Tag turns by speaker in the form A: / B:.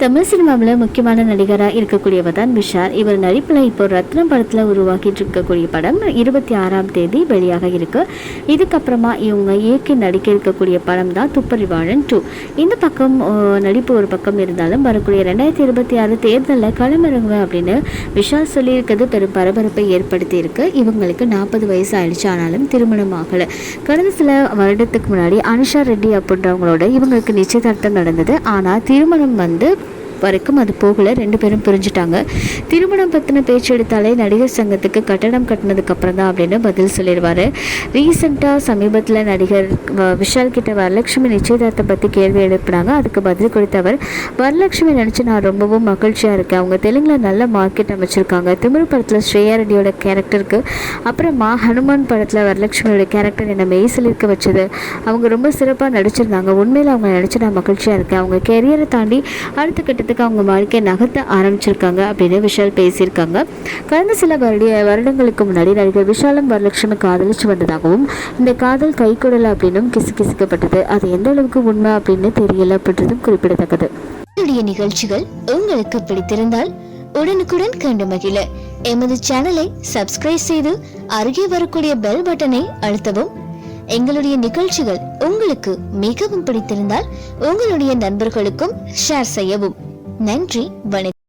A: தமிழ் சினிமாவில் முக்கியமான நடிகராக இருக்கக்கூடியவர் தான் விஷால் இவர் நடிப்பில் இப்போ ரத்னம் படத்தில் உருவாக்கிட்டு இருக்கக்கூடிய படம் இருபத்தி ஆறாம் தேதி வெளியாக இருக்கு. இதுக்கப்புறமா இவங்க இயக்கி நடிக்க இருக்கக்கூடிய படம் தான் துப்பறிவாழன் டூ. இந்த பக்கம் நடிப்பு ஒரு பக்கம் இருந்தாலும் வரக்கூடிய ரெண்டாயிரத்தி இருபத்தி ஆறு தேர்தலில் களமிறங்குவேன் அப்படின்னு விஷால் சொல்லியிருக்கிறது பெரும் பரபரப்பை ஏற்படுத்தி இருக்கு இவங்களுக்கு நாற்பது வயசு ஆயிடுச்சு ஆனாலும் திருமணம் ஆகலை. கடந்த சில வருடத்துக்கு முன்னாடி அனுஷா ரெட்டி அப்படின்றவங்களோட இவங்களுக்கு நிச்சயதார்த்தம் நடந்தது. ஆனால் திருமணம் வந்து வரைக்கும் அது போகல. ரெண்டு பேரும் பிரிஞ்சுட்டாங்க. திருமணம் பற்றின பேச்சு எடுத்தாலே நடிகர் சங்கத்துக்கு கட்டணம் கட்டினதுக்கு அப்புறம் தான் அப்படின்னு பதில் சொல்லிடுவார். ரீசெண்டாக சமீபத்தில் நடிகர் வ- விஷால் கிட்ட வரலட்சுமி நிச்சயதார்த்தத்தை பற்றி கேள்வி எழுப்பினாங்க. அதுக்கு பதில் கொடுத்தவர் வரலட்சுமி நினச்சி நான் ரொம்பவும் மகிழ்ச்சியாக இருக்கேன். அவங்க தெலுங்கில் நல்ல மார்க்கெட் அமைச்சிருக்காங்க. திமிழ் படத்தில் ஸ்ரேயா ரெட்டியோட கேரக்டருக்கு அப்புறமா ஹனுமான் படத்தில் வரலட்சுமியோட கேரக்டர் என்னை மெய்சிலிருக்க வச்சது. அவங்க ரொம்ப சிறப்பாக நடிச்சிருந்தாங்க. உண்மையில் அவங்க நினச்சி நான் மகிழ்ச்சியாக இருக்கேன். அவங்க கெரியரை தாண்டி அடுத்த கட்டத்துக்கு அவங்க வாழ்க்கையை நகர்த்த ஆரம்பிச்சிருக்காங்க அப்படின்னு விஷால் பேசியிருக்காங்க. கடந்த சில வருட வருடங்களுக்கு முன்னாடி நடிகர் விஷாலும் வரலட்சுமி காதலிச்சு வந்ததாகவும் இந்த காதல் கைக்குடல் அப்படின்னும் கிசு கிசுக்கப்பட்டது. அது எந்த அளவுக்கு உண்மை அப்படின்னு தெரியல அப்படின்றதும் குறிப்பிடத்தக்கது.
B: என்னுடைய நிகழ்ச்சிகள் உங்களுக்கு பிடித்திருந்தால் உடனுக்குடன் கண்டு மகிழ. எமது சேனலை சப்ஸ்கிரைப் செய்து அருகே வரக்கூடிய பெல் பட்டனை அழுத்தவும். எங்களுடைய நிகழ்ச்சிகள் உங்களுக்கு மிகவும் பிடித்திருந்தால் உங்களுடைய நண்பர்களுக்கும் ஷேர் செய்யவும். நன்றி வணக்கம்.